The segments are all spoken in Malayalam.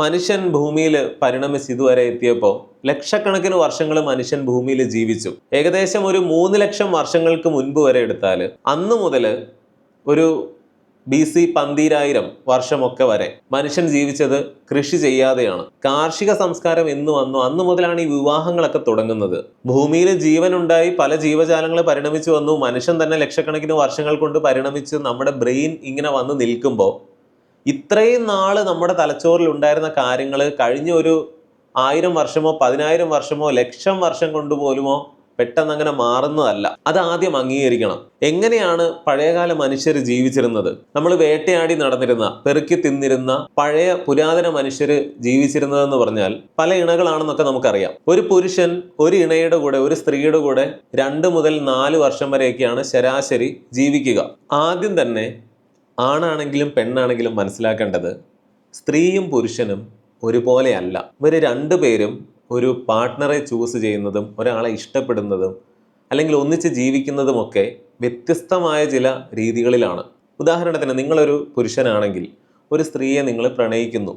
മനുഷ്യൻ ഭൂമിയിൽ പരിണമിച്ച് ഇതുവരെ എത്തിയപ്പോൾ ലക്ഷക്കണക്കിന് വർഷങ്ങൾ മനുഷ്യൻ ഭൂമിയിൽ ജീവിച്ചു. ഏകദേശം ഒരു മൂന്ന് ലക്ഷം വർഷങ്ങൾക്ക് മുൻപ് വരെ എടുത്താൽ അന്ന് മുതൽ ഒരു ബി സി പന്തീരായിരം വർഷമൊക്കെ വരെ മനുഷ്യൻ ജീവിച്ചത് കൃഷി ചെയ്യാതെയാണ്. കാർഷിക സംസ്കാരം എന്ന് വന്നു. അന്ന് മുതലാണ് ഈ വിവാഹങ്ങളൊക്കെ തുടങ്ങുന്നത്. ഭൂമിയിൽ ജീവനുണ്ടായി പല ജീവജാലങ്ങൾ പരിണമിച്ചു വന്നു. മനുഷ്യൻ തന്നെ ലക്ഷക്കണക്കിന് വർഷങ്ങൾ കൊണ്ട് പരിണമിച്ച് നമ്മുടെ ബ്രെയിൻ ഇങ്ങനെ വന്ന് നിൽക്കുമ്പോൾ ഇത്രയും നാൾ നമ്മുടെ തലച്ചോറിൽ ഉണ്ടായിരുന്ന കാര്യങ്ങൾ കഴിഞ്ഞ ഒരു ആയിരം വർഷമോ പതിനായിരം വർഷമോ ലക്ഷം വർഷം കൊണ്ട് പോലുമോ പെട്ടെന്ന് അങ്ങനെ മാറുന്നതല്ല. അത് ആദ്യം അംഗീകരിക്കണം. എങ്ങനെയാണ് പഴയകാല മനുഷ്യർ ജീവിച്ചിരുന്നത്? നമ്മൾ വേട്ടയാടി നടന്നിരുന്ന പെറുക്കി തിന്നിരുന്ന പഴയ പുരാതന മനുഷ്യർ ജീവിച്ചിരുന്നതെന്ന് പറഞ്ഞാൽ പല ഇണകളാണെന്നൊക്കെ നമുക്കറിയാം. ഒരു പുരുഷൻ ഒരു ഇണയുടെ കൂടെ ഒരു സ്ത്രീയുടെ കൂടെ രണ്ട് മുതൽ നാല് വർഷം വരെയൊക്കെയാണ് ശരാശരി ജീവിക്കുക. ആദ്യം തന്നെ ആണാണെങ്കിലും പെണ്ണാണെങ്കിലും മനസ്സിലാക്കേണ്ടത് സ്ത്രീയും പുരുഷനും ഒരുപോലെയല്ല. ഇവർ രണ്ടുപേരും ഒരു പാർട്ട്ണറെ ചൂസ് ചെയ്യുന്നതും ഒരാളെ ഇഷ്ടപ്പെടുന്നതും അല്ലെങ്കിൽ ഒന്നിച്ച് ജീവിക്കുന്നതുമൊക്കെ വ്യത്യസ്തമായ ചില രീതികളിലാണ്. ഉദാഹരണത്തിന് നിങ്ങളൊരു പുരുഷനാണെങ്കിൽ ഒരു സ്ത്രീയെ നിങ്ങൾ പ്രണയിക്കുന്നു.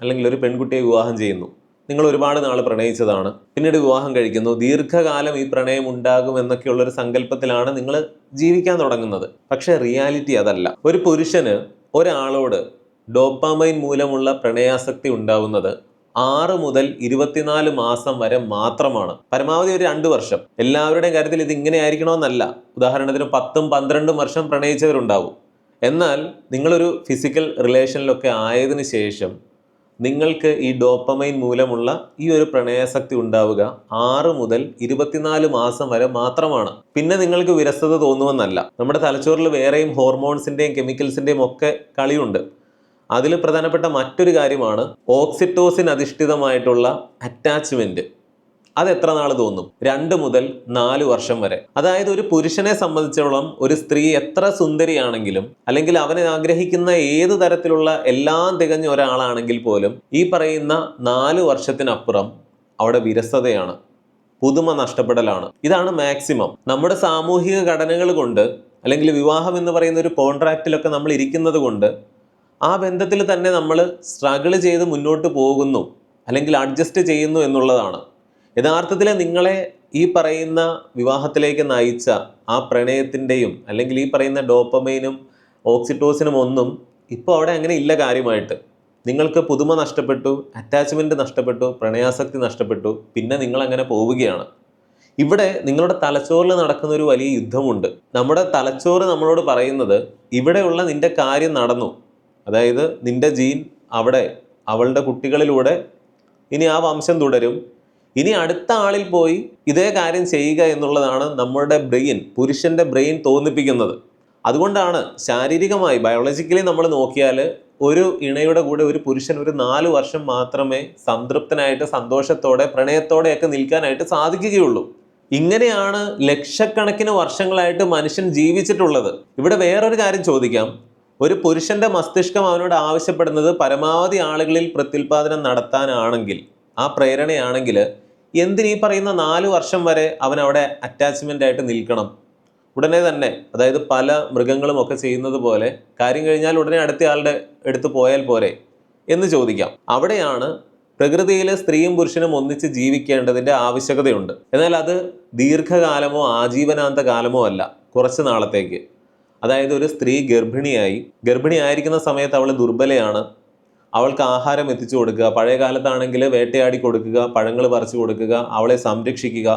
അല്ലെങ്കിൽ ഒരു പെൺകുട്ടിയെ വിവാഹം ചെയ്യുന്നു. നിങ്ങൾ ഒരുപാട് നാൾ പ്രണയിച്ചതാണ്. പിന്നീട് വിവാഹം കഴിക്കുന്നു. ദീർഘകാലം ഈ പ്രണയം ഉണ്ടാകും എന്നൊക്കെയുള്ള ഒരു സങ്കല്പത്തിലാണ് നിങ്ങൾ ജീവിക്കാൻ തുടങ്ങുന്നത്. പക്ഷേ റിയാലിറ്റി അതല്ല. ഒരു പുരുഷന് ഒരാളോട് ഡോപ്പാമൈൻ മൂലമുള്ള പ്രണയാസക്തി ഉണ്ടാവുന്നത് ആറ് മുതൽ ഇരുപത്തിനാല് മാസം വരെ മാത്രമാണ്. പരമാവധി ഒരു രണ്ട് വർഷം. എല്ലാവരുടെയും കാര്യത്തിൽ ഇത് ഇങ്ങനെ ആയിരിക്കണമെന്നല്ല ഉദാഹരണത്തിന് പത്തും പന്ത്രണ്ടും വർഷം പ്രണയിച്ചവരുണ്ടാവും. എന്നാൽ നിങ്ങളൊരു ഫിസിക്കൽ റിലേഷനിലൊക്കെ ആയതിനു ശേഷം നിങ്ങൾക്ക് ഈ ഡോപ്പമൈൻ മൂലമുള്ള ഈ ഒരു പ്രണയാസക്തി ഉണ്ടാവുക ആറ് മുതൽ ഇരുപത്തിനാല് മാസം വരെ മാത്രമാണ്. പിന്നെ നിങ്ങൾക്ക് വിരസത തോന്നുമെന്നല്ല. നമ്മുടെ തലച്ചോറിൽ വേറെയും ഹോർമോൺസിന്റെയും കെമിക്കൽസിന്റെയും ഒക്കെ കളിയുണ്ട്. അതിൽ പ്രധാനപ്പെട്ട മറ്റൊരു കാര്യമാണ് ഓക്സിറ്റോസിൻ അധിഷ്ഠിതമായിട്ടുള്ള അറ്റാച്ച്മെന്റ്. അത് എത്ര നാൾ തോന്നും? രണ്ട് മുതൽ നാല് വർഷം വരെ. അതായത് ഒരു പുരുഷനെ സംബന്ധിച്ചോളം ഒരു സ്ത്രീ എത്ര സുന്ദരിയാണെങ്കിലും അല്ലെങ്കിൽ അവനെ ആഗ്രഹിക്കുന്ന ഏത് തരത്തിലുള്ള എല്ലാം തികഞ്ഞ ഒരാളാണെങ്കിൽ പോലും ഈ പറയുന്ന നാല് വർഷത്തിനപ്പുറം അവിടെ വിരസതയാണ്. പുതുമ നഷ്ടപ്പെടലാണ്. ഇതാണ് മാക്സിമം. നമ്മുടെ സാമൂഹിക ഘടനകൾ കൊണ്ട് അല്ലെങ്കിൽ വിവാഹം എന്ന് പറയുന്ന ഒരു കോൺട്രാക്റ്റിലൊക്കെ നമ്മൾ ഇരിക്കുന്നത് കൊണ്ട് ആ ബന്ധത്തിൽ തന്നെ നമ്മൾ സ്ട്രഗിൾ ചെയ്ത് മുന്നോട്ട് പോകുന്നു അല്ലെങ്കിൽ അഡ്ജസ്റ്റ് ചെയ്യുന്നു എന്നുള്ളതാണ്. യഥാർത്ഥത്തിൽ നിങ്ങളെ ഈ പറയുന്ന വിവാഹത്തിലേക്ക് നയിച്ച ആ പ്രണയത്തിന്റെയും അല്ലെങ്കിൽ ഈ പറയുന്ന ഡോപ്പമൈനും ഓക്സിറ്റോസിനും ഒന്നും ഇപ്പോൾ അവിടെ അങ്ങനെ ഇല്ല കാര്യമായിട്ട്. നിങ്ങൾക്ക് പുതുമ നഷ്ടപ്പെട്ടു അറ്റാച്ച്മെന്റ് നഷ്ടപ്പെട്ടു പ്രണയാസക്തി നഷ്ടപ്പെട്ടു പിന്നെ നിങ്ങൾ അങ്ങനെ പോവുകയാണ്. ഇവിടെ നിങ്ങളുടെ തലച്ചോറിൽ നടക്കുന്ന ഒരു വലിയ യുദ്ധമുണ്ട്. നമ്മുടെ തലച്ചോറ് നമ്മളോട് പറയുന്നത് ഇവിടെയുള്ള നിന്റെ കാര്യം നടന്നു. അതായത് നിന്റെ ജീൻ അവിടെ അവളുടെ കുട്ടികളിലൂടെ ഇനി ആ വംശം തുടരും. ഇനി അടുത്ത ആളിൽ പോയി ഇതേ കാര്യം ചെയ്യുക എന്നുള്ളതാണ് നമ്മുടെ ബ്രെയിൻ പുരുഷന്റെ ബ്രെയിൻ തോന്നിപ്പിക്കുന്നത്. അതുകൊണ്ടാണ് ശാരീരികമായി ബയോളജിക്കലി നമ്മൾ നോക്കിയാൽ ഒരു ഇണയുടെ കൂടെ ഒരു പുരുഷൻ ഒരു നാല് വർഷം മാത്രമേ സംതൃപ്തനായിട്ട് സന്തോഷത്തോടെ പ്രണയത്തോടെയൊക്കെ നിൽക്കാനായിട്ട് സാധിക്കുകയുള്ളൂ. ഇങ്ങനെയാണ് ലക്ഷക്കണക്കിന് വർഷങ്ങളായിട്ട് മനുഷ്യൻ ജീവിച്ചിട്ടുള്ളത്. ഇവിടെ വേറൊരു കാര്യം ചോദിക്കാം. ഒരു പുരുഷന്റെ മസ്തിഷ്കം അവനോട് ആവശ്യപ്പെടുന്നത് പരമാവധി ആളുകളിൽ പ്രത്യുൽപാദനം നടത്താനാണെങ്കിൽ ആ പ്രേരണയാണെങ്കിൽ എന്തിനീ പറയുന്ന നാല് വർഷം വരെ അവൻ അവിടെ അറ്റാച്ച്മെന്റ് ആയിട്ട് നിൽക്കണം? ഉടനെ തന്നെ അതായത് പല മൃഗങ്ങളും ഒക്കെ ചെയ്യുന്നത് പോലെ കാര്യം കഴിഞ്ഞാൽ ഉടനെ അടുത്ത അടുത്ത് പോയാൽ പോരെ? എന്ന് ചോദിക്കാം. അവിടെയാണ് പ്രകൃതിയിലെ സ്ത്രീയും പുരുഷനും ഒന്നിച്ച് ജീവിക്കേണ്ടതിന്റെ ആവശ്യകതയുണ്ട്. എന്നാൽ അത് ദീർഘകാലമോ ആജീവനാന്ത കാലമോ അല്ല. കുറച്ച് നാളത്തേക്ക്. അതായത് ഒരു സ്ത്രീ ഗർഭിണിയായി. ഗർഭിണിയായിരിക്കുന്ന സമയത്ത് അവൾ ദുർബലയാണ്. അവൾക്ക് ആഹാരം എത്തിച്ചു കൊടുക്കുക പഴയ കാലത്താണെങ്കിൽ വേട്ടയാടി കൊടുക്കുക പഴങ്ങൾ പറിച്ചു കൊടുക്കുക അവളെ സംരക്ഷിക്കുക.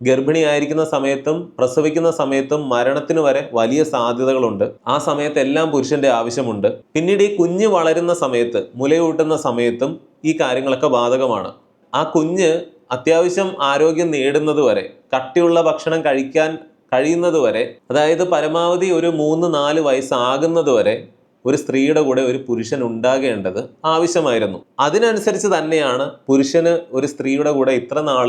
ഗർഭിണിയായിരിക്കുന്ന സമയത്തും പ്രസവിക്കുന്ന സമയത്തും മരണത്തിന് വരെ വലിയ സാധ്യതകളുണ്ട്. ആ സമയത്ത് എല്ലാം പുരുഷന്റെ ആവശ്യമുണ്ട്. പിന്നീട് ഈ കുഞ്ഞ് വളരുന്ന സമയത്ത് മുലയൂട്ടുന്ന സമയത്തും ഈ കാര്യങ്ങളൊക്കെ ബാധകമാണ്. ആ കുഞ്ഞ് അത്യാവശ്യം ആരോഗ്യം നേടുന്നത് വരെ കട്ടിയുള്ള ഭക്ഷണം കഴിക്കാൻ കഴിയുന്നത് വരെ അതായത് പരമാവധി ഒരു മൂന്ന് നാല് വയസ്സാകുന്നത് വരെ ഒരു സ്ത്രീയുടെ കൂടെ ഒരു പുരുഷൻ ഉണ്ടാകേണ്ടത് ആവശ്യമായിരുന്നു. അതിനനുസരിച്ച് തന്നെയാണ് പുരുഷന് ഒരു സ്ത്രീയുടെ കൂടെ ഇത്ര നാൾ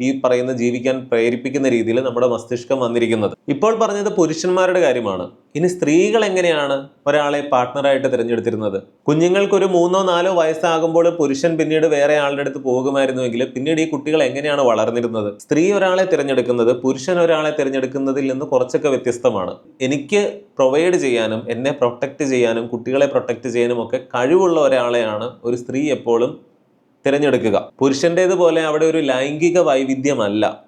ഈ പറയുന്ന ജീവിക്കാൻ പ്രേരിപ്പിക്കുന്ന രീതിയിൽ നമ്മുടെ മസ്തിഷ്കം വന്നിരിക്കുന്നത്. ഇപ്പോൾ പറഞ്ഞത് പുരുഷന്മാരുടെ കാര്യമാണ്. ഇനി സ്ത്രീകൾ എങ്ങനെയാണ് ഒരാളെ പാർട്ട്ണറായിട്ട് തിരഞ്ഞെടുത്തിരുന്നത്? കുഞ്ഞുങ്ങൾക്ക് ഒരു മൂന്നോ നാലോ വയസ്സാകുമ്പോൾ പുരുഷൻ പിന്നീട് വേറെ ആളുടെ അടുത്ത് പോകുമായിരുന്നുവെങ്കിൽ പിന്നീട് ഈ കുട്ടികൾ എങ്ങനെയാണ് വളർന്നിരുന്നത്? സ്ത്രീ ഒരാളെ തിരഞ്ഞെടുക്കുന്നത് പുരുഷൻ ഒരാളെ തിരഞ്ഞെടുക്കുന്നതിൽ നിന്ന് കുറച്ചൊക്കെ വ്യത്യസ്തമാണ്. എനിക്ക് പ്രൊവൈഡ് ചെയ്യാനും എന്നെ പ്രൊട്ടക്റ്റ് ചെയ്യാനും കുട്ടികളെ പ്രൊട്ടക്റ്റ് ചെയ്യാനും ഒക്കെ കഴിവുള്ള ഒരാളെയാണ് ഒരു സ്ത്രീ എപ്പോഴും തിരഞ്ഞെടുക്കുക. പുരുഷന്റേതുപോലെ അവിടെ ഒരു ലൈംഗിക വൈവിധ്യമല്ല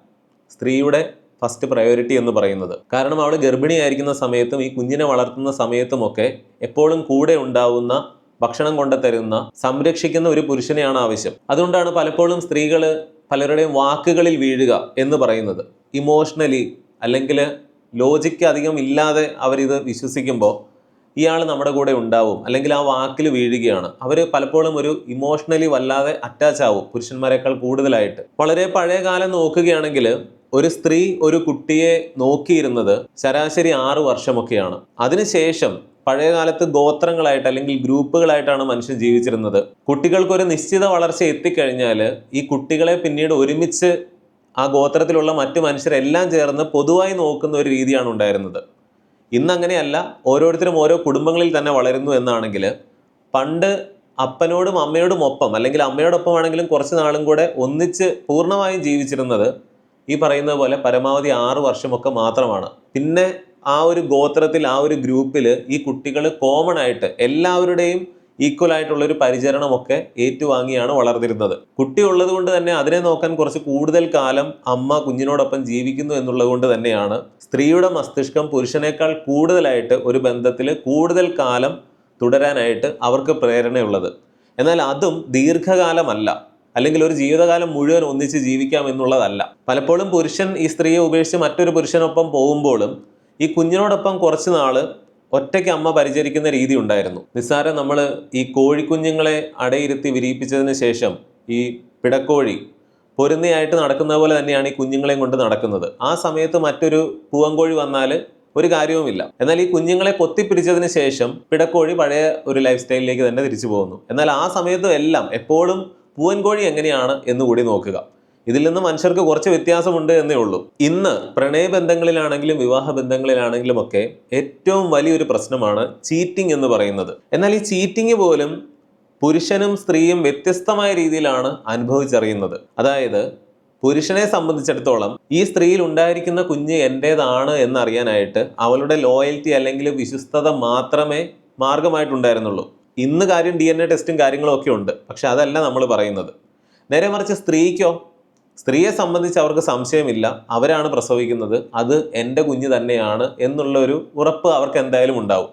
സ്ത്രീയുടെ ഫസ്റ്റ് പ്രയോറിറ്റി എന്ന് പറയുന്നത്. കാരണം അവൾ ഗർഭിണിയായിരിക്കുന്ന സമയത്തും ഈ കുഞ്ഞിനെ വളർത്തുന്ന സമയത്തുമൊക്കെ എപ്പോഴും കൂടെ ഉണ്ടാവുന്ന ഭക്ഷണം കൊണ്ട് തരുന്ന സംരക്ഷിക്കുന്ന ഒരു പുരുഷനെയാണ് ആവശ്യം. അതുകൊണ്ടാണ് പലപ്പോഴും സ്ത്രീകൾ പലരുടെയും വാക്കുകളിൽ വീഴുക എന്ന് പറയുന്നത്. ഇമോഷണലി അല്ലെങ്കിൽ ലോജിക്ക് അധികം ഇല്ലാതെ അവരിത് വിശ്വസിക്കുമ്പോൾ ഇയാൾ നമ്മുടെ കൂടെ ഉണ്ടാവും അല്ലെങ്കിൽ ആ വാക്കിൽ വീഴുകയാണ്. അവർ പലപ്പോഴും ഒരു ഇമോഷണലി വല്ലാതെ അറ്റാച്ച് ആവും പുരുഷന്മാരെക്കാൾ കൂടുതലായിട്ട്. വളരെ പഴയ കാലം നോക്കുകയാണെങ്കിൽ ഒരു സ്ത്രീ ഒരു കുട്ടിയെ നോക്കിയിരുന്നത് ശരാശരി ആറ് വർഷമൊക്കെയാണ്. അതിനുശേഷം പഴയ കാലത്ത് ഗോത്രങ്ങളായിട്ട് അല്ലെങ്കിൽ ഗ്രൂപ്പുകളായിട്ടാണ് മനുഷ്യൻ ജീവിച്ചിരുന്നത്. കുട്ടികൾക്ക് ഒരു നിശ്ചിത വളർച്ച എത്തിക്കഴിഞ്ഞാൽ ഈ കുട്ടികളെ പിന്നീട് ഒരുമിച്ച് ആ ഗോത്രത്തിലുള്ള മറ്റു മനുഷ്യരെല്ലാം ചേർന്ന് പൊതുവായി നോക്കുന്ന ഒരു രീതിയാണ് ഉണ്ടായിരുന്നത്. ഇന്ന് അങ്ങനെയല്ല ഓരോരുത്തരും ഓരോ കുടുംബങ്ങളിൽ തന്നെ വളരുന്നു എന്നാണെങ്കിൽ പണ്ട് അപ്പനോടും അമ്മയോടും ഒപ്പം അല്ലെങ്കിൽ അമ്മയോടൊപ്പം ആണെങ്കിലും കുറച്ച് നാളും കൂടെ ഒന്നിച്ച് പൂർണമായും ജീവിച്ചിരുന്നത് ഈ പറയുന്നത് പോലെ പരമാവധി ആറ് വർഷമൊക്കെ മാത്രമാണ്. പിന്നെ ആ ഒരു ഗോത്രത്തിൽ ആ ഒരു ഗ്രൂപ്പിൽ ഈ കുട്ടികൾ കോമൺ ആയിട്ട് എല്ലാവരുടെയും ഈക്വൽ ആയിട്ടുള്ള ഒരു പരിചരണമൊക്കെ ഏറ്റുവാങ്ങിയാണ് വളർന്നിരുന്നത്. കുട്ടി ഉള്ളത് കൊണ്ട് തന്നെ അതിനെ നോക്കാൻ കുറച്ച് കൂടുതൽ കാലം അമ്മ കുഞ്ഞിനോടൊപ്പം ജീവിക്കുന്നു എന്നുള്ളത് കൊണ്ട് തന്നെയാണ് സ്ത്രീയുടെ മസ്തിഷ്കം പുരുഷനേക്കാൾ കൂടുതലായിട്ട് ഒരു ബന്ധത്തിൽ കൂടുതൽ കാലം തുടരാനായിട്ട് അവർക്ക് പ്രേരണയുള്ളത്. എന്നാൽ അതും ദീർഘകാലമല്ല. അല്ലെങ്കിൽ ഒരു ജീവിതകാലം മുഴുവൻ ഒന്നിച്ച് ജീവിക്കാം എന്നുള്ളതല്ല. പലപ്പോഴും പുരുഷൻ ഈ സ്ത്രീയെ ഉപേക്ഷിച്ച് മറ്റൊരു പുരുഷനൊപ്പം പോകുമ്പോഴും ഈ കുഞ്ഞിനോടൊപ്പം കുറച്ച് നാൾ ഒറ്റയ്ക്ക് അമ്മ പരിചരിക്കുന്ന രീതി ഉണ്ടായിരുന്നു. നിസ്സാരം നമ്മൾ ഈ കോഴിക്കുഞ്ഞുങ്ങളെ അടയിരുത്തി വിരിയിപ്പിച്ചതിന് ശേഷം ഈ പിടക്കോഴി പൊരുന്നയായിട്ട് നടക്കുന്ന പോലെ തന്നെയാണ് ഈ കുഞ്ഞുങ്ങളെയും കൊണ്ട് നടക്കുന്നത്. ആ സമയത്ത് മറ്റൊരു പൂവങ്കോഴി വന്നാൽ ഒരു കാര്യവുമില്ല. എന്നാൽ ഈ കുഞ്ഞുങ്ങളെ കൊത്തിപ്പിടിച്ചതിന് ശേഷം പിടക്കോഴി പഴയ ഒരു ലൈഫ് സ്റ്റൈലിലേക്ക് തന്നെ തിരിച്ചു പോകുന്നു. എന്നാൽ ആ സമയത്തും എല്ലാം എപ്പോഴും പൂവൻകോഴി എങ്ങനെയാണ് എന്ന് കൂടി നോക്കുക. ഇതിൽ നിന്ന് മനുഷ്യർക്ക് കുറച്ച് വ്യത്യാസമുണ്ട് എന്നേ ഉള്ളൂ. ഇന്ന് പ്രണയബന്ധങ്ങളിലാണെങ്കിലും വിവാഹ ബന്ധങ്ങളിലാണെങ്കിലും ഒക്കെ ഏറ്റവും വലിയൊരു പ്രശ്നമാണ് ചീറ്റിംഗ് എന്ന് പറയുന്നത്. എന്നാൽ ഈ ചീറ്റിംഗ് പോലും പുരുഷനും സ്ത്രീയും വ്യത്യസ്തമായ രീതിയിലാണ് അനുഭവിച്ചറിയുന്നത്. അതായത് പുരുഷനെ സംബന്ധിച്ചിടത്തോളം ഈ സ്ത്രീയിൽ ഉണ്ടായിരിക്കുന്ന കുഞ്ഞ് എന്റേതാണ് എന്നറിയാനായിട്ട് അവളുടെ ലോയൽറ്റി അല്ലെങ്കിൽ വിശ്വസ്തത മാത്രമേ മാർഗമായിട്ടുണ്ടായിരുന്നുള്ളൂ. ഇന്ന് കാര്യം ഡി എൻ എ ടെസ്റ്റും കാര്യങ്ങളും ഒക്കെ ഉണ്ട്. പക്ഷെ അതല്ല നമ്മൾ പറയുന്നത്. നേരെ മറിച്ച് സ്ത്രീക്കോ സ്ത്രീയെ സംബന്ധിച്ച് അവർക്ക് സംശയമില്ല. അവരാണ് പ്രസവിക്കുന്നത്. അത് എന്റെ കുഞ്ഞ് തന്നെയാണ് എന്നുള്ള ഒരു ഉറപ്പ് അവർക്ക് എന്തായാലും ഉണ്ടാവും.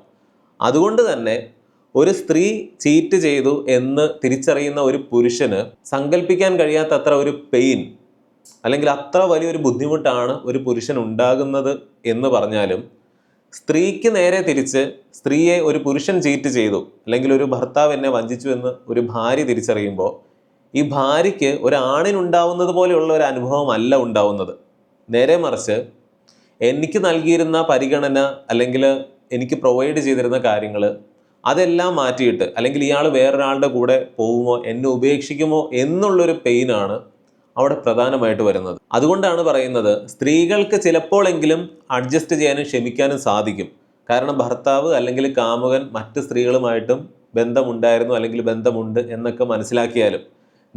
അതുകൊണ്ട് തന്നെ ഒരു സ്ത്രീ ചീറ്റ് ചെയ്തു എന്ന് തിരിച്ചറിയുന്ന ഒരു പുരുഷന് സങ്കല്പിക്കാൻ കഴിയാത്തത്ര ഒരു പെയിൻ അല്ലെങ്കിൽ അത്ര വലിയൊരു ബുദ്ധിമുട്ടാണ് ഒരു പുരുഷൻ ഉണ്ടാകുന്നത് എന്ന് പറഞ്ഞാലും സ്ത്രീക്ക് നേരെ തിരിച്ച് സ്ത്രീയെ ഒരു പുരുഷൻ ചീറ്റ് ചെയ്തു അല്ലെങ്കിൽ ഒരു ഭർത്താവ് എന്നെ വഞ്ചിച്ചു എന്ന് ഒരു ഭാര്യ തിരിച്ചറിയുമ്പോൾ ഈ ഭാര്യയ്ക്ക് ഒരാണിനുണ്ടാവുന്നത് പോലെയുള്ള ഒരു അനുഭവമല്ല ഉണ്ടാവുന്നത്. നേരെ മറിച്ച് എനിക്ക് നൽകിയിരുന്ന പരിഗണന അല്ലെങ്കിൽ എനിക്ക് പ്രൊവൈഡ് ചെയ്തിരുന്ന കാര്യങ്ങൾ അതെല്ലാം മാറ്റിയിട്ട് അല്ലെങ്കിൽ ഇയാൾ വേറൊരാളുടെ കൂടെ പോകുമോ എന്നെ ഉപേക്ഷിക്കുമോ എന്നുള്ളൊരു പെയിനാണ് അവിടെ പ്രധാനമായിട്ട് വരുന്നത്. അതുകൊണ്ടാണ് പറയുന്നത് സ്ത്രീകൾക്ക് ചിലപ്പോഴെങ്കിലും അഡ്ജസ്റ്റ് ചെയ്യാനും ക്ഷമിക്കാനും സാധിക്കും. കാരണം ഭർത്താവ് അല്ലെങ്കിൽ കാമുകൻ മറ്റ് സ്ത്രീകളുമായിട്ടും ബന്ധമുണ്ടായിരുന്നു അല്ലെങ്കിൽ ബന്ധമുണ്ട് എന്നൊക്കെ മനസ്സിലാക്കിയാലും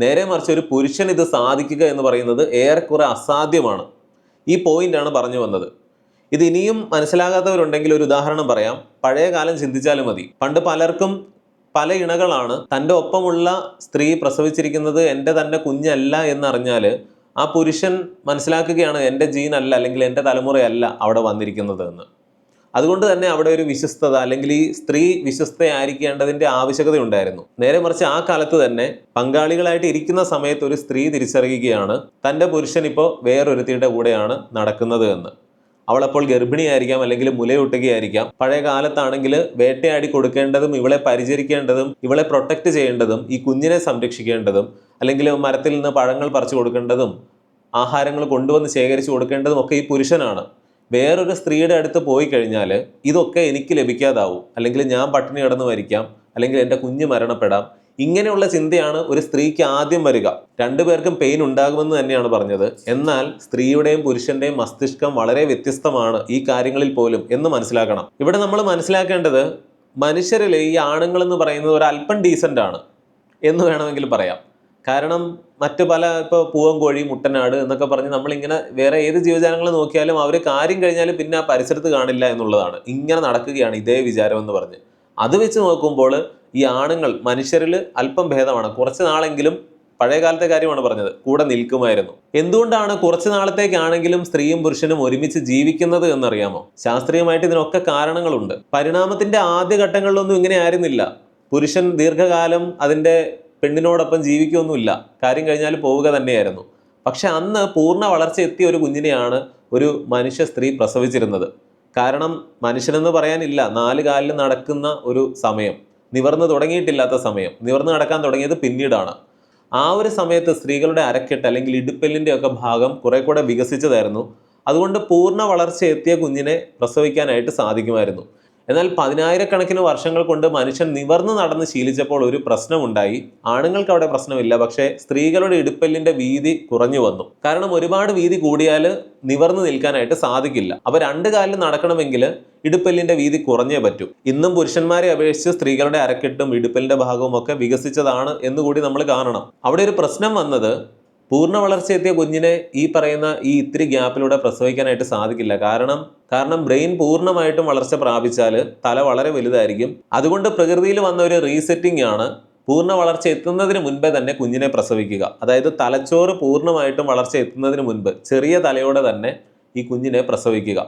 നേരെ മറിച്ച് ഒരു പുരുഷൻ ഇത് സാധിക്കുക എന്ന് പറയുന്നത് ഏറെക്കുറെ അസാധ്യമാണ്. ഈ പോയിന്റാണ് പറഞ്ഞു വന്നത്. ഇത് ഇനിയും മനസ്സിലാകാത്തവരുണ്ടെങ്കിൽ ഒരു ഉദാഹരണം പറയാം. പഴയ കാലം ചിന്തിച്ചാലും മതി. പണ്ട് പലർക്കും പല ഇണകളാണ് തന്റെ ഒപ്പമുള്ള സ്ത്രീ പ്രസവിച്ചിരിക്കുന്നത് എന്റെ തന്നെ കുഞ്ഞല്ല എന്നറിഞ്ഞാൽ ആ പുരുഷൻ മനസ്സിലാക്കുകയാണ് എന്റെ ജീനല്ല അല്ലെങ്കിൽ എന്റെ തലമുറയല്ല അവിടെ വന്നിരിക്കുന്നത് എന്ന്. അതുകൊണ്ട് തന്നെ അവിടെ ഒരു വിശ്വസ്തത അല്ലെങ്കിൽ ഈ സ്ത്രീ വിശ്വസ്തയായിരിക്കേണ്ടതിന്റെ ആവശ്യകത ഉണ്ടായിരുന്നു നേരെ മറിച്ച് ആ കാലത്ത് തന്നെ പങ്കാളികളായിട്ട് ഇരിക്കുന്ന സമയത്ത് ഒരു സ്ത്രീ തിരിച്ചറിയുകയാണ് തന്റെ പുരുഷൻ ഇപ്പോൾ വേറൊരുത്തിയുടെ കൂടെയാണ് നടക്കുന്നത് എന്ന്. അവളപ്പോൾ ഗർഭിണിയായിരിക്കാം അല്ലെങ്കിൽ മുലയൂട്ടുകയായിരിക്കാം. പഴയ കാലത്താണെങ്കിൽ വേട്ടയാടി കൊടുക്കേണ്ടതും ഇവളെ പരിചരിക്കേണ്ടതും ഇവളെ പ്രൊട്ടക്റ്റ് ചെയ്യേണ്ടതും ഈ കുഞ്ഞിനെ സംരക്ഷിക്കേണ്ടതും അല്ലെങ്കിൽ മരത്തിൽ നിന്ന് പഴങ്ങൾ പറിച്ചു കൊടുക്കേണ്ടതും ആഹാരങ്ങൾ കൊണ്ടുവന്ന് ശേഖരിച്ചു കൊടുക്കേണ്ടതും ഒക്കെ ഈ പുരുഷനാണ്. വേറൊരു സ്ത്രീയുടെ അടുത്ത് പോയി കഴിഞ്ഞാൽ ഇതൊക്കെ എനിക്ക് ലഭിക്കാതാവും. അല്ലെങ്കിൽ ഞാൻ പട്ടിണി കിടന്ന് മരിക്കാം. അല്ലെങ്കിൽ എന്റെ കുഞ്ഞ് മരണപ്പെടാം. ഇങ്ങനെയുള്ള ചിന്തയാണ് ഒരു സ്ത്രീക്ക് ആദ്യം വരിക. രണ്ടുപേർക്കും പെയിൻ ഉണ്ടാകുമെന്ന് തന്നെയാണ് പറഞ്ഞത്. എന്നാൽ സ്ത്രീയുടെയും പുരുഷന്റെയും മസ്തിഷ്കം വളരെ വ്യത്യസ്തമാണ് ഈ കാര്യങ്ങളിൽ പോലും എന്ന് മനസ്സിലാക്കണം. ഇവിടെ നമ്മൾ മനസ്സിലാക്കേണ്ടത് മനുഷ്യരിൽ ഈ ആണുങ്ങൾ എന്ന് പറയുന്നത് ഒരു അല്പം ഡീസന്റ് ആണ് എന്ന് വേണമെങ്കിൽ പറയാം. കാരണം മറ്റു പല ഇപ്പോൾ പൂവൻകോഴി മുട്ടനാട് എന്നൊക്കെ പറഞ്ഞ് നമ്മളിങ്ങനെ വേറെ ഏത് ജീവജാലങ്ങൾ നോക്കിയാലും അവർ കാര്യം കഴിഞ്ഞാലും പിന്നെ ആ പരിസരത്ത് കാണില്ല എന്നുള്ളതാണ്. ഇങ്ങനെ നടക്കുകയാണ് ഇതേ വിചാരം എന്ന് പറഞ്ഞ്. അത് വെച്ച് നോക്കുമ്പോൾ ഈ ആണുങ്ങൾ മനുഷ്യരിൽ അല്പം ഭേദമാണ്. കുറച്ച് നാളെങ്കിലും പഴയ കാലത്തെ കാര്യമാണ് പറഞ്ഞത്. കൂടെ നിൽക്കുമായിരുന്നു. എന്തുകൊണ്ടാണ് കുറച്ച് നാളത്തേക്കാണെങ്കിലും സ്ത്രീയും പുരുഷനും ഒരുമിച്ച് ജീവിക്കുന്നത് എന്നറിയാമോ? ശാസ്ത്രീയമായിട്ട് ഇതിനൊക്കെ കാരണങ്ങളുണ്ട്. പരിണാമത്തിന്റെ ആദ്യ ഘട്ടങ്ങളിലൊന്നും ഇങ്ങനെ ആയിരുന്നില്ല. പുരുഷൻ ദീർഘകാലം അതിന്റെ പെണ്ണിനോടൊപ്പം ജീവിക്കുകയൊന്നുമില്ല കാര്യം കഴിഞ്ഞാൽ പോവുക തന്നെയായിരുന്നു. പക്ഷെ അന്ന് പൂർണ വളർച്ച എത്തിയ ഒരു കുഞ്ഞിനെയാണ് ഒരു മനുഷ്യ സ്ത്രീ പ്രസവിച്ചിരുന്നത്. കാരണം മനുഷ്യനെന്ന് പറയാനില്ല നാല് കാലിൽ നടക്കുന്ന ഒരു സമയം. നിവർന്ന് തുടങ്ങിയിട്ടില്ലാത്ത സമയം. നിവർന്ന് നടക്കാൻ തുടങ്ങിയത് പിന്നീടാണ്. ആ ഒരു സമയത്ത് സ്ത്രീകളുടെ അരക്കെട്ട് അല്ലെങ്കിൽ ഇടുപ്പെല്ലിന്റെ ഒക്കെ ഭാഗം കുറെ കൂടെ വികസിച്ചതായിരുന്നു. അതുകൊണ്ട് പൂർണ വളർച്ച എത്തിയ കുഞ്ഞിനെ പ്രസവിക്കാനായിട്ട് സാധിക്കുമായിരുന്നു. എന്നാൽ പതിനായിരക്കണക്കിന് വർഷങ്ങൾ കൊണ്ട് മനുഷ്യൻ നിവർന്നു നടന്ന് ശീലിച്ചപ്പോൾ ഒരു പ്രശ്നമുണ്ടായി. ആണുങ്ങൾക്ക് അവിടെ പ്രശ്നമില്ല. പക്ഷേ സ്ത്രീകളുടെ ഇടുപ്പെല്ലിന്റെ വീതി കുറഞ്ഞു വന്നു. കാരണം ഒരുപാട് വീതി കൂടിയാൽ നിവർന്നു നിൽക്കാനായിട്ട് സാധിക്കില്ല. അപ്പൊ രണ്ട് കാലിൽ നടക്കണമെങ്കിൽ ഇടുപ്പെല്ലിന്റെ വീതി കുറഞ്ഞേ പറ്റൂ. ഇന്നും പുരുഷന്മാരെ അപേക്ഷിച്ച് സ്ത്രീകളുടെ അരക്കെട്ടും ഇടുപ്പെല്ലിന്റെ ഭാഗവും ഒക്കെ വികസിച്ചതാണ് എന്നുകൂടി നമ്മൾ കാണണം. അവിടെ ഒരു പ്രശ്നം വന്നത് പൂർണ വളർച്ചയെത്തിയ കുഞ്ഞിനെ ഈ പറയുന്ന ഈ ഇത്തിരി ഗ്യാപ്പിലൂടെ പ്രസവിക്കാനായിട്ട് സാധിക്കില്ല. കാരണം കാരണം ബ്രെയിൻ പൂർണമായിട്ടും വളർച്ച പ്രാപിച്ചാൽ തല വളരെ വലുതായിരിക്കും. അതുകൊണ്ട് പ്രകൃതിയിൽ വന്ന ഒരു റീസെറ്റിംഗ് ആണ് പൂർണ വളർച്ച എത്തുന്നതിന് മുൻപേ തന്നെ കുഞ്ഞിനെ പ്രസവിക്കുക. അതായത് തലച്ചോറ് പൂർണമായിട്ടും വളർച്ച എത്തുന്നതിന് മുൻപ് ചെറിയ തലയോടെ തന്നെ ഈ കുഞ്ഞിനെ പ്രസവിക്കുക.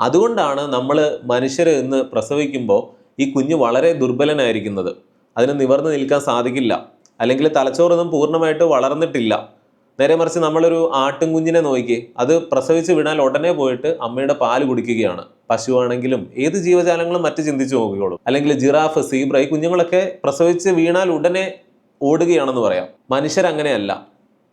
അതുകൊണ്ടാണ് നമ്മൾ മനുഷ്യർ ഇന്ന് പ്രസവിക്കുമ്പോൾ ഈ കുഞ്ഞ് വളരെ ദുർബലനായിരിക്കുന്നത്. അതിന് നിവർന്ന് നിൽക്കാൻ സാധിക്കില്ല. അല്ലെങ്കിൽ തലച്ചോറൊന്നും പൂർണമായിട്ട് വളർന്നിട്ടില്ല. നേരെ മറിച്ച് നമ്മളൊരു ആട്ടും കുഞ്ഞിനെ നോക്കി അത് പ്രസവിച്ച് വിടാൻ ഉടനെ പോയിട്ട് അമ്മയുടെ പാൽ കുടിക്കുകയാണ്. പശുവാണെങ്കിലും ഏത് ജീവജാലങ്ങളും മറ്റ് ചിന്തിച്ചു നോക്കിക്കോളും. അല്ലെങ്കിൽ ജിറാഫ് സീബ്ര ഈ കുഞ്ഞുങ്ങളൊക്കെ പ്രസവിച്ച് വീണാൽ ഉടനെ ഓടുകയാണെന്ന് പറയാം. മനുഷ്യരങ്ങനെയല്ല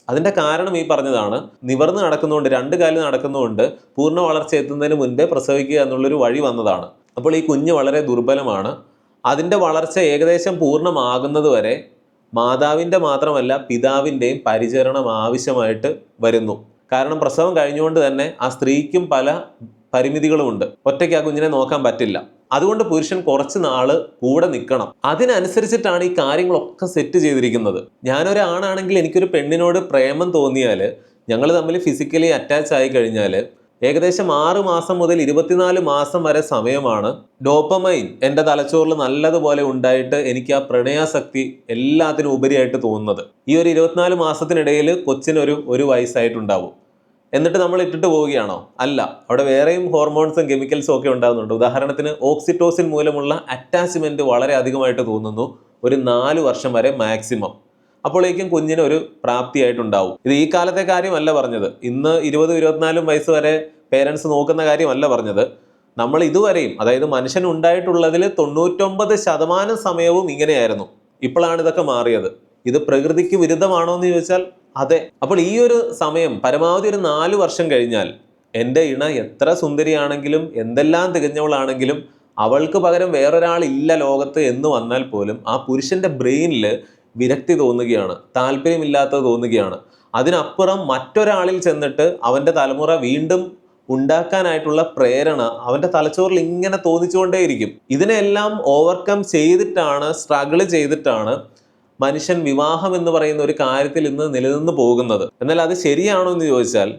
അതിന്റെ കാരണം ഈ പറഞ്ഞതാണ് നിവർന്ന് നടക്കുന്നതുകൊണ്ട് രണ്ട് കാലിൽ നടക്കുന്നതുകൊണ്ട് പൂർണ വളർച്ച എത്തുന്നതിന് മുൻപേ പ്രസവിക്കുക എന്നുള്ളൊരു വഴി വന്നതാണ്. അപ്പോൾ ഈ കുഞ്ഞ് വളരെ ദുർബലമാണ്. അതിന്റെ വളർച്ച ഏകദേശം പൂർണമാകുന്നത് വരെ മാതാവിന്റെ മാത്രമല്ല പിതാവിന്റെയും പരിചരണം ആവശ്യമായിട്ട് വരുന്നു. കാരണം പ്രസവം കഴിഞ്ഞുകൊണ്ട് തന്നെ ആ സ്ത്രീക്കും പല പരിമിതികളുമുണ്ട്. ഒറ്റയ്ക്ക് ആ കുഞ്ഞിനെ നോക്കാൻ പറ്റില്ല. അതുകൊണ്ട് പുരുഷൻ കുറച്ച് നാൾ കൂടെ നിൽക്കണം. അതിനനുസരിച്ചിട്ടാണ് ഈ കാര്യങ്ങളൊക്കെ സെറ്റ് ചെയ്തിരിക്കുന്നത്. ഞാനൊരാണാണെങ്കിൽ എനിക്കൊരു പെണ്ണിനോട് പ്രേമം തോന്നിയാൽ ഞങ്ങൾ തമ്മിൽ ഫിസിക്കലി അറ്റാച്ച് ആയി കഴിഞ്ഞാൽ ഏകദേശം ആറ് മാസം മുതൽ ഇരുപത്തിനാല് മാസം വരെ സമയമാണ്. ഡോപ്പമൈൻ എന്റെ തലച്ചോറിൽ നല്ലതുപോലെ ഉണ്ടായിട്ട് എനിക്ക് ആ പ്രണയാസക്തി എല്ലാത്തിനും ഉപരിയായിട്ട് തോന്നുന്നത്. ഈ ഒരു ഇരുപത്തിനാല് മാസത്തിനിടയിൽ കൊച്ചിനൊരു ഒരു വയസ്സായിട്ടുണ്ടാവും. എന്നിട്ട് നമ്മൾ ഇട്ടിട്ട് പോവുകയാണോ? അല്ല. അവിടെ വേറെയും ഹോർമോൺസും കെമിക്കൽസും ഒക്കെ ഉണ്ടാകുന്നുണ്ട്. ഉദാഹരണത്തിന് ഓക്സിറ്റോസിൻ മൂലമുള്ള അറ്റാച്ച്മെന്റ് വളരെ അധികമായിട്ട് തോന്നുന്നു. ഒരു നാല് വർഷം വരെ മാക്സിമം. അപ്പോഴേക്കും കുഞ്ഞിന് ഒരു പ്രാപ്തിയായിട്ടുണ്ടാവും. ഇത് ഈ കാലത്തെ കാര്യമല്ല പറഞ്ഞത്. ഇന്ന് ഇരുപത് ഇരുപത്തിനാലും വയസ്സ് വരെ പേരൻസ് നോക്കുന്ന കാര്യമല്ല പറഞ്ഞത്. നമ്മൾ ഇതുവരെയും അതായത് മനുഷ്യൻ ഉണ്ടായിട്ടുള്ളതിൽ തൊണ്ണൂറ്റൊമ്പത് ശതമാനം സമയവും ഇങ്ങനെയായിരുന്നു. ഇപ്പോഴാണ് ഇതൊക്കെ മാറിയത്. ഇത് പ്രകൃതിക്ക് വിരുദ്ധമാണോ എന്ന് ചോദിച്ചാൽ അതെ. അപ്പോൾ ഈ ഒരു സമയം പരമാവധി ഒരു നാല് വർഷം കഴിഞ്ഞാൽ എന്റെ ഇണ എത്ര സുന്ദരിയാണെങ്കിലും എന്തെല്ലാം തികഞ്ഞവളാണെങ്കിലും അവൾക്ക് പകരം വേറൊരാളില്ല ലോകത്ത് എന്ന് വന്നാൽ പോലും ആ പുരുഷന്റെ ബ്രെയിനിൽ വിരക്തി തോന്നുകയാണ് താല്പര്യമില്ലാത്തത് തോന്നുകയാണ്. അതിനപ്പുറം മറ്റൊരാളിൽ ചെന്നിട്ട് അവന്റെ തലമുറ വീണ്ടും ഉണ്ടാക്കാനായിട്ടുള്ള പ്രേരണ അവന്റെ തലച്ചോറിൽ ഇങ്ങനെ തോന്നിച്ചുകൊണ്ടേയിരിക്കും. ഇതിനെല്ലാം ഓവർകം ചെയ്തിട്ടാണ് സ്ട്രഗിൾ ചെയ്തിട്ടാണ് മനുഷ്യൻ വിവാഹം എന്ന് പറയുന്ന ഒരു കാര്യത്തിൽ ഇന്ന് നിലനിന്ന് പോകുന്നത്. എന്നാൽ അത് ശരിയാണോ എന്ന് ചോദിച്ചാൽ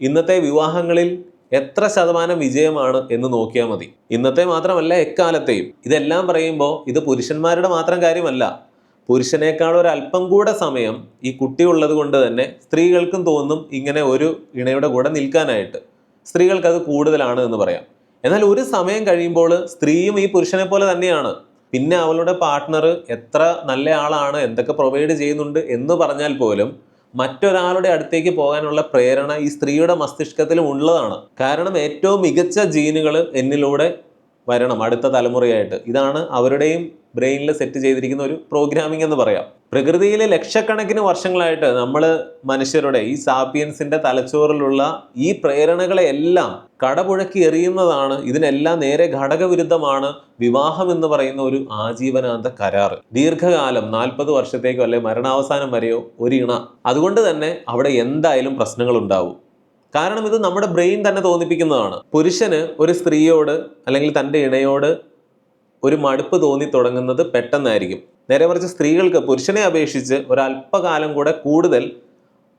ഇന്നത്തെ വിവാഹങ്ങളിൽ എത്ര ശതമാനം വിജയമാണ് എന്ന് നോക്കിയാൽ മതി. ഇന്നത്തെ മാത്രമല്ല എക്കാലത്തെയും. ഇതെല്ലാം പറയുമ്പോൾ ഇത് പുരുഷന്മാരുടെ മാത്രം കാര്യമല്ല പുരുഷനേക്കാൾ ഒരു അല്പം കൂടെ സമയം ഈ കുട്ടി ഉള്ളത് കൊണ്ട് തന്നെ സ്ത്രീകൾക്കും തോന്നും ഇങ്ങനെ ഒരു ഇണയുടെ കൂടെ നിൽക്കാനായിട്ട്. സ്ത്രീകൾക്ക് അത് കൂടുതലാണ് എന്ന് പറയാം. എന്നാൽ ഒരു സമയം കഴിയുമ്പോൾ സ്ത്രീയും ഈ പുരുഷനെ പോലെ തന്നെയാണ്. പിന്നെ അവളുടെ പാർട്ട്ണർ എത്ര നല്ല ആളാണ് എന്തൊക്കെ പ്രൊവൈഡ് ചെയ്യുന്നുണ്ട് എന്ന് പറഞ്ഞാൽ പോലും മറ്റൊരാളുടെ അടുത്തേക്ക് പോകാനുള്ള പ്രേരണ ഈ സ്ത്രീയുടെ മസ്തിഷ്കത്തിലും ഉള്ളതാണ്. കാരണം ഏറ്റവും മികച്ച ജീനുകൾ എന്നിലൂടെ വരണം അടുത്ത തലമുറയായിട്ട്. ഇതാണ് അവരുടെയും ബ്രെയിനിൽ സെറ്റ് ചെയ്തിരിക്കുന്ന ഒരു പ്രോഗ്രാമിംഗ് എന്ന് പറയാം. പ്രകൃതിയിലെ ലക്ഷക്കണക്കിന് വർഷങ്ങളായിട്ട് നമ്മൾ മനുഷ്യരുടെ ഈ സാപ്പിയൻസിന്റെ തലച്ചോറിലുള്ള ഈ പ്രേരണകളെ എല്ലാം കടപുഴക്കി എറിയുന്നതാണ് ഇതിനെല്ലാം നേരെ ഘടകവിരുദ്ധമാണ് വിവാഹം എന്ന് പറയുന്ന ഒരു ആജീവനാന്ത കരാറ്. ദീർഘകാലം നാൽപ്പത് വർഷത്തേക്കോ അല്ലെ മരണാവസാനം വരെയോ ഒരു ഇണ അതുകൊണ്ട് തന്നെ അവിടെ എന്തായാലും പ്രശ്നങ്ങൾ ഉണ്ടാവും കാരണം ഇത് നമ്മുടെ ബ്രെയിൻ തന്നെ തോന്നിപ്പിക്കുന്നതാണ്. പുരുഷന് ഒരു സ്ത്രീയോട് അല്ലെങ്കിൽ തന്റെ ഇണയോട് ഒരു മടുപ്പ് തോന്നി തുടങ്ങുന്നത് പെട്ടെന്നായിരിക്കും. നേരെ മറിച്ച് സ്ത്രീകൾക്ക് പുരുഷനെ അപേക്ഷിച്ച് ഒരല്പകാലം കൂടെ കൂടുതൽ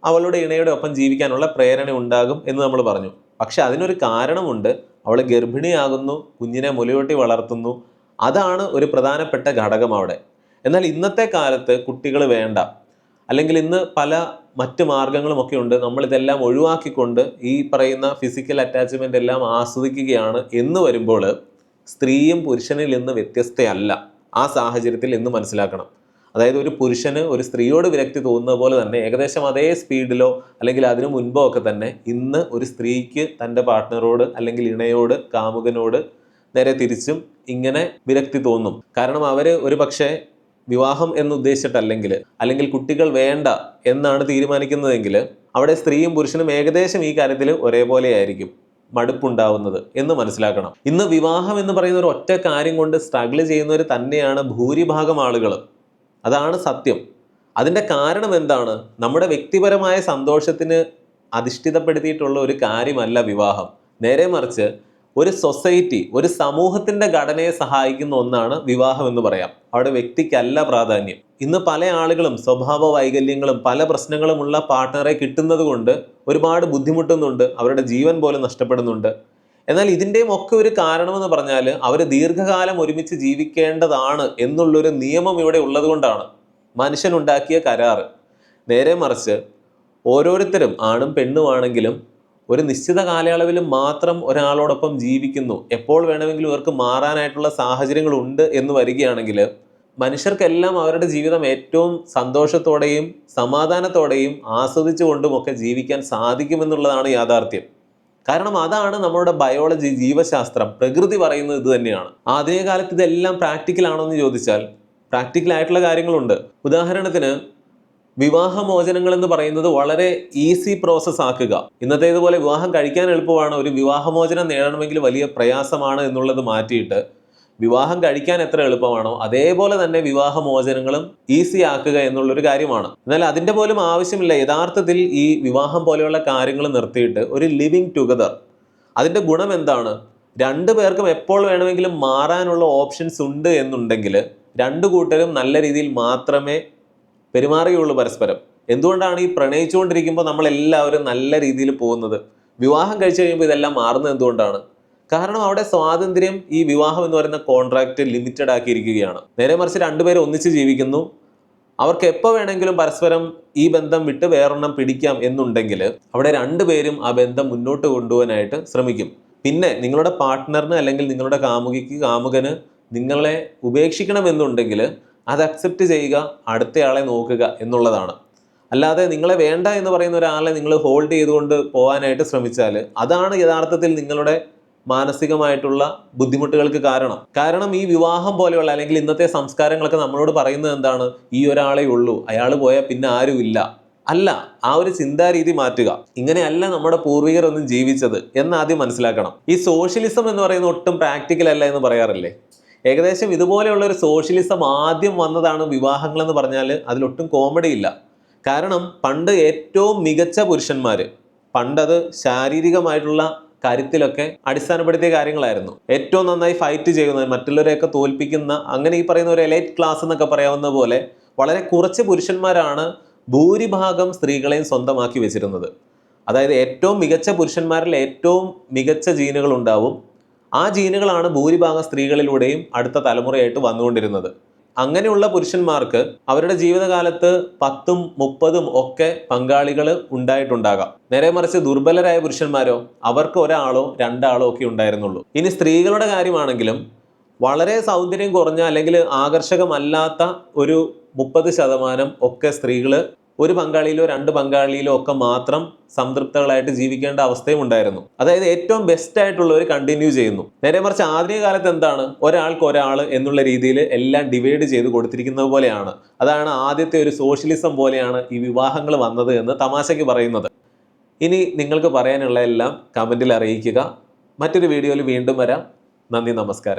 അവളുടെ ഇണയുടെ ഒപ്പം ജീവിക്കാനുള്ള പ്രേരണ ഉണ്ടാകും എന്ന് നമ്മൾ പറഞ്ഞു. പക്ഷെ അതിനൊരു കാരണമുണ്ട്. അവൾ ഗർഭിണിയാകുന്നു കുഞ്ഞിനെ മുലയൂട്ടി വളർത്തുന്നു. അതാണ് ഒരു പ്രധാനപ്പെട്ട ഘടകം അവിടെ. എന്നാൽ ഇന്നത്തെ കാലത്ത് കുട്ടികൾ വേണ്ട. അല്ലെങ്കിൽ ഇന്ന് പല മറ്റ് മാർഗങ്ങളും ഒക്കെ ഉണ്ട്. നമ്മളിതെല്ലാം ഒഴിവാക്കിക്കൊണ്ട് ഈ പറയുന്ന ഫിസിക്കൽ അറ്റാച്ച്മെന്റ് എല്ലാം ആസ്വദിക്കുകയാണ് എന്ന് വരുമ്പോൾ സ്ത്രീയും പുരുഷനിൽ നിന്ന് വ്യത്യസ്തയല്ല. ആ സാഹചര്യത്തിൽ എന്ന് മനസ്സിലാക്കണം. അതായത് ഒരു പുരുഷന് ഒരു സ്ത്രീയോട് വിരക്തി തോന്നുന്ന പോലെ തന്നെ ഏകദേശം അതേ സ്പീഡിലോ അല്ലെങ്കിൽ അതിനു മുൻപോ ഒക്കെ തന്നെ ഇന്ന് ഒരു സ്ത്രീക്ക് തന്റെ പാർട്ട്ണറോട് അല്ലെങ്കിൽ ഇണയോട് കാമുകനോട് നേരെ തിരിച്ചും ഇങ്ങനെ വിരക്തി തോന്നും. കാരണം അവർ ഒരു പക്ഷേ വിവാഹം എന്ന് ഉദ്ദേശിച്ചിട്ടല്ലെങ്കിൽ അല്ലെങ്കിൽ കുട്ടികൾ വേണ്ട എന്നാണ് തീരുമാനിക്കുന്നതെങ്കിൽ അവിടെ സ്ത്രീയും പുരുഷനും ഏകദേശം ഈ കാര്യത്തിൽ ഒരേപോലെ ആയിരിക്കും. മടുപ്പുണ്ടാവുന്നത് എന്ന് മനസ്സിലാക്കണം. ഇന്ന് വിവാഹം എന്ന് പറയുന്ന ഒരു ഒറ്റ കാര്യം കൊണ്ട് സ്ട്രഗിൾ ചെയ്യുന്നവർ തന്നെയാണ് ഭൂരിഭാഗം ആളുകൾ. അതാണ് സത്യം. അതിന്റെ കാരണം എന്താണ്? നമ്മുടെ വ്യക്തിപരമായ സന്തോഷത്തിന് അധിഷ്ഠിതപ്പെടുത്തിയിട്ടുള്ള ഒരു കാര്യമല്ല വിവാഹം. നേരെ മറിച്ച് ഒരു സൊസൈറ്റി ഒരു സമൂഹത്തിന്റെ ഘടനയെ സഹായിക്കുന്ന ഒന്നാണ് വിവാഹം എന്ന് പറയാം. അവിടെ വ്യക്തിക്കല്ല പ്രാധാന്യം. ഇന്ന് പല ആളുകളും സ്വഭാവ വൈകല്യങ്ങളും പല പ്രശ്നങ്ങളുമുള്ള പാർട്ട്ണറെ കിട്ടുന്നത് കൊണ്ട് ഒരുപാട് ബുദ്ധിമുട്ടുന്നുണ്ട് അവരുടെ ജീവൻ പോലും നഷ്ടപ്പെടുന്നുണ്ട്. എന്നാൽ ഇതിന്റെയും ഒക്കെ ഒരു കാരണമെന്ന് പറഞ്ഞാൽ അവർ ദീർഘകാലം ഒരുമിച്ച് ജീവിക്കേണ്ടതാണ് എന്നുള്ളൊരു നിയമം ഇവിടെ ഉള്ളതുകൊണ്ടാണ് മനുഷ്യനുണ്ടാക്കിയ കരാറ്. നേരെ മറിച്ച് ഓരോരുത്തരും ആണും പെണ്ണുമാണെങ്കിലും ഒരു നിശ്ചിത കാലയളവിൽ മാത്രം ഒരാളോടൊപ്പം ജീവിക്കുന്നു. എപ്പോൾ വേണമെങ്കിലും ഇവർക്ക് മാറാനായിട്ടുള്ള സാഹചര്യങ്ങളുണ്ട് എന്ന് വരികയാണെങ്കിൽ മനുഷ്യർക്കെല്ലാം അവരുടെ ജീവിതം ഏറ്റവും സന്തോഷത്തോടെയും സമാധാനത്തോടെയും ആസ്വദിച്ചുകൊണ്ടും ഒക്കെ ജീവിക്കാൻ സാധിക്കുമെന്നുള്ളതാണ് യാഥാർത്ഥ്യം. കാരണം അതാണ് നമ്മുടെ ബയോളജി ജീവശാസ്ത്രം പ്രകൃതി പറയുന്നത് ഇത് തന്നെയാണ്. ആധുനിക കാലത്ത് ഇതെല്ലാം പ്രാക്ടിക്കൽ ആണോ എന്ന് ചോദിച്ചാൽ പ്രാക്ടിക്കൽ ആയിട്ടുള്ള കാര്യങ്ങളുണ്ട്. ഉദാഹരണത്തിന് വിവാഹമോചനങ്ങൾ എന്ന് പറയുന്നത് വളരെ ഈസി പ്രോസസ് ആക്കുക. ഇന്നത്തേതുപോലെ വിവാഹം കഴിക്കാൻ എളുപ്പമാണ്. ഒരു വിവാഹമോചനം നേടണമെങ്കിൽ വലിയ പ്രയാസമാണ് എന്നുള്ളത് മാറ്റിയിട്ട് വിവാഹം കഴിക്കാൻ എത്ര എളുപ്പമാണോ അതേപോലെ തന്നെ വിവാഹമോചനങ്ങളും ഈസി ആക്കുക എന്നുള്ളൊരു കാര്യമാണ്. എന്നാൽ അതിന്റെ പോലും ആവശ്യമില്ല. യഥാർത്ഥത്തിൽ ഈ വിവാഹം പോലെയുള്ള കാര്യങ്ങൾ നിർത്തിയിട്ട് ഒരു ലിവിങ് ടുഗദർ അതിന്റെ ഗുണം എന്താണ്? രണ്ടു പേർക്കും എപ്പോൾ വേണമെങ്കിലും മാറാനുള്ള ഓപ്ഷൻസ് ഉണ്ട് എന്നുണ്ടെങ്കിൽ രണ്ടു കൂട്ടരും നല്ല രീതിയിൽ മാത്രമേ പെരുമാറുകയുള്ളൂ പരസ്പരം. എന്തുകൊണ്ടാണ് ഈ പ്രണയിച്ചുകൊണ്ടിരിക്കുമ്പോൾ നമ്മളെല്ലാവരും നല്ല രീതിയിൽ പോകുന്നത്? വിവാഹം കഴിച്ചു കഴിയുമ്പോൾ ഇതെല്ലാം മാറുന്നത് എന്തുകൊണ്ടാണ്? കാരണം അവിടെ സ്വാതന്ത്ര്യം ഈ വിവാഹം എന്ന് പറയുന്ന കോൺട്രാക്റ്റ് ലിമിറ്റഡ് ആക്കിയിരിക്കുകയാണ്. നേരെ മറിച്ച് രണ്ടുപേരും ഒന്നിച്ച് ജീവിക്കുന്നു. അവർക്ക് എപ്പോൾ വേണമെങ്കിലും പരസ്പരം ഈ ബന്ധം വിട്ട് വേറൊരെണ്ണം പിടിക്കാം എന്നുണ്ടെങ്കിൽ അവിടെ രണ്ടുപേരും ആ ബന്ധം മുന്നോട്ട് കൊണ്ടുപോകാനായിട്ട് ശ്രമിക്കും. പിന്നെ നിങ്ങളുടെ പാർട്ട്ണറിന് അല്ലെങ്കിൽ നിങ്ങളുടെ കാമുകിക്ക് കാമുകന് നിങ്ങളെ ഉപേക്ഷിക്കണമെന്നുണ്ടെങ്കിൽ അത് അക്സെപ്റ്റ് ചെയ്യുക അടുത്തയാളെ നോക്കുക എന്നുള്ളതാണ്. അല്ലാതെ നിങ്ങളെ വേണ്ട എന്ന് പറയുന്ന ഒരാളെ നിങ്ങൾ ഹോൾഡ് ചെയ്തുകൊണ്ട് പോകാനായിട്ട് ശ്രമിച്ചാൽ അതാണ് യഥാർത്ഥത്തിൽ നിങ്ങളുടെ മാനസികമായിട്ടുള്ള ബുദ്ധിമുട്ടുകൾക്ക് കാരണം. കാരണം ഈ വിവാഹം പോലെയുള്ള അല്ലെങ്കിൽ ഇന്നത്തെ സംസ്കാരങ്ങളൊക്കെ നമ്മളോട് പറയുന്നത് എന്താണ്? ഈ ഒരാളെ ഉള്ളൂ അയാൾ പോയാൽ പിന്നെ ആരുമില്ല അല്ല ആ ഒരു ചിന്താരീതി മാറ്റുക. ഇങ്ങനെയല്ല നമ്മുടെ പൂർവികർ ഒന്നും ജീവിച്ചത് എന്ന് ആദ്യം മനസ്സിലാക്കണം. ഈ സോഷ്യലിസം എന്ന് പറയുന്ന ഒട്ടും പ്രാക്ടിക്കൽ അല്ല എന്ന് പറയാറില്ലേ? ഏകദേശം ഇതുപോലെയുള്ള ഒരു സോഷ്യലിസം ആദ്യം വന്നതാണ് വിവാഹങ്ങൾ എന്ന് പറഞ്ഞാൽ അതിലൊട്ടും കോമഡി ഇല്ല. കാരണം പണ്ട് ഏറ്റവും മികച്ച പുരുഷന്മാർ പണ്ടത് ശാരീരികമായിട്ടുള്ള കാര്യത്തിലൊക്കെ അടിസ്ഥാനപ്പെടുത്തിയ കാര്യങ്ങളായിരുന്നു. ഏറ്റവും നന്നായി ഫൈറ്റ് ചെയ്യുന്ന മറ്റുള്ളവരെയൊക്കെ തോൽപ്പിക്കുന്ന അങ്ങനെ ഈ പറയുന്ന ഒരു എലൈറ്റ് ക്ലാസ് എന്നൊക്കെ പറയാവുന്ന പോലെ വളരെ കുറച്ച് പുരുഷന്മാരാണ് ഭൂരിഭാഗം സ്ത്രീകളെയും സ്വന്തമാക്കി വെച്ചിരുന്നത്. അതായത് ഏറ്റവും മികച്ച പുരുഷന്മാരിൽ ഏറ്റവും മികച്ച ജീനുകൾ ഉണ്ടാവും. ആ ജീനുകളാണ് ഭൂരിഭാഗം സ്ത്രീകളിലൂടെയും അടുത്ത തലമുറയായിട്ട് വന്നുകൊണ്ടിരുന്നത്. അങ്ങനെയുള്ള പുരുഷന്മാർക്ക് അവരുടെ ജീവിതകാലത്ത് പത്തും മുപ്പതും ഒക്കെ പങ്കാളികൾ ഉണ്ടായിട്ടുണ്ടാകാം. നേരെ മറിച്ച് ദുർബലരായ പുരുഷന്മാരോ അവർക്ക് ഒരാളോ രണ്ടാളോ ഒക്കെ ഉണ്ടായിരുന്നുള്ളൂ. ഇനി സ്ത്രീകളുടെ കാര്യമാണെങ്കിലും വളരെ സൗന്ദര്യം കുറഞ്ഞ അല്ലെങ്കിൽ ആകർഷകമല്ലാത്ത ഒരു മുപ്പത് ശതമാനം ഒക്കെ സ്ത്രീകൾ ഒരു പങ്കാളിയിലോ രണ്ട് പങ്കാളിയിലോ ഒക്കെ മാത്രം സംതൃപ്തകളായിട്ട് ജീവിക്കേണ്ട അവസ്ഥയും ഉണ്ടായിരുന്നു. അതായത് ഏറ്റവും ബെസ്റ്റ് ആയിട്ടുള്ളവർ കണ്ടിന്യൂ ചെയ്യുന്നു. നേരെ മറിച്ച് ആധുനിക കാലത്ത് എന്താണ്? ഒരാൾക്ക് ഒരാൾ എന്നുള്ള രീതിയിൽ എല്ലാം ഡിവൈഡ് ചെയ്ത് കൊടുത്തിരിക്കുന്നത് പോലെയാണ്. അതാണ് ആദ്യത്തെ ഒരു സോഷ്യലിസം പോലെയാണ് ഈ വിവാഹങ്ങൾ വന്നത് എന്ന് തമാശയ്ക്ക് പറയുന്നത്. ഇനി നിങ്ങൾക്ക് പറയാനുള്ള എല്ലാം കമന്റിൽ അറിയിക്കുക. മറ്റൊരു വീഡിയോയിൽ വീണ്ടും വരാം. നന്ദി നമസ്കാരം.